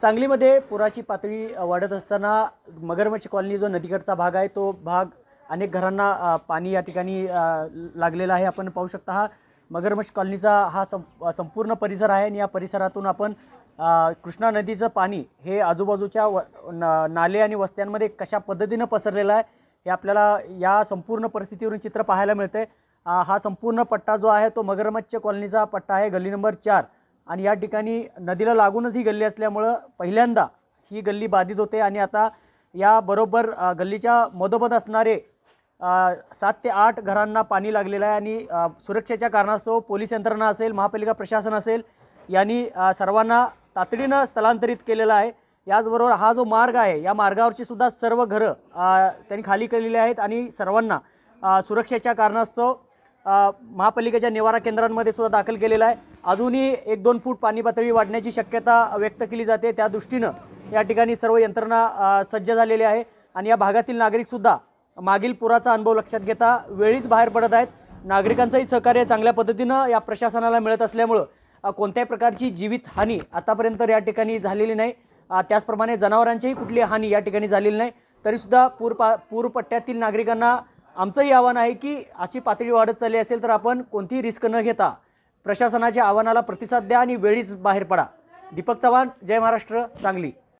सांगलीमध्ये पुराची पातळी वाढत असताना मगरमच्छ कॉलनी जो नदीकडचा भाग आहे तो भाग अनेक घरांना पाणी या ठिकाणी लागलेला लागलेलं आहे. आपण पाहू शकता हा मगरमच्छ कॉलनीचा हा सं संपूर्ण परिसर आहे आणि या परिसरातून आपण कृष्णा नदीचं पाणी हे आजूबाजूच्या व न- नाले आणि वस्त्यांमध्ये कशा पद्धतीनं पसरलेलं आहे हे आपल्याला या संपूर्ण परिस्थितीवरून चित्र पाहायला मिळते हा संपूर्ण पट्टा जो आहे तो मगरमच्छ कॉलनीचा पट्टा आहे गल्ली नंबर चार. आणि या ठिकाणी नदीला लागूनच ही गल्ली असल्यामुळं पहिल्यांदा ही गल्ली बाधित होते. आणि आता या बरोबर गल्लीच्या मधोमध असणारे सात ते आठ घरांना पाणी लागलेलं आहे. आणि सुरक्षेच्या कारणास्तव पोलीस यंत्रणा असेल महापालिका प्रशासन असेल यांनी सर्वांना तातडीनं स्थलांतरित केलेलं आहे. याचबरोबर हा जो मार्ग आहे या मार्गावरची सुद्धा सर्व घरं त्यांनी खाली केलेली आहेत. आणि सर्वांना सुरक्षेच्या कारणास्तव महापालिकेच्या निवारा केंद्रांमध्ये सुद्धा दाखल केलेला आहे. अजूनही एक दोन फूट पाणी पातळी वाढण्याची शक्यता व्यक्त केली जाते. त्या दृष्टीनं या ठिकाणी सर्व यंत्रणा सज्ज झालेली आहे आणि या भागातील नागरिकसुद्धा मागील पुराचा अनुभव लक्षात घेता वेळीच बाहेर पडत आहेत. नागरिकांचंही सहकार्य चांगल्या पद्धतीनं या प्रशासनाला मिळत असल्यामुळं कोणत्याही प्रकारची जीवितहानी आतापर्यंत या ठिकाणी झालेली नाही. त्याचप्रमाणे जनावरांचीही कुठली हानी या ठिकाणी झालेली नाही. तरीसुद्धा पूर पा पूरपट्ट्यातील नागरिकांना आमचंही आव्हान आहे की अशी पातळी वाढत चालली असेल तर आपण कोणतीही रिस्क न घेता प्रशासनाच्या आव्हानाला प्रतिसाद द्या आणि वेळीच बाहेर पडा. दीपक चव्हाण जय महाराष्ट्र सांगली.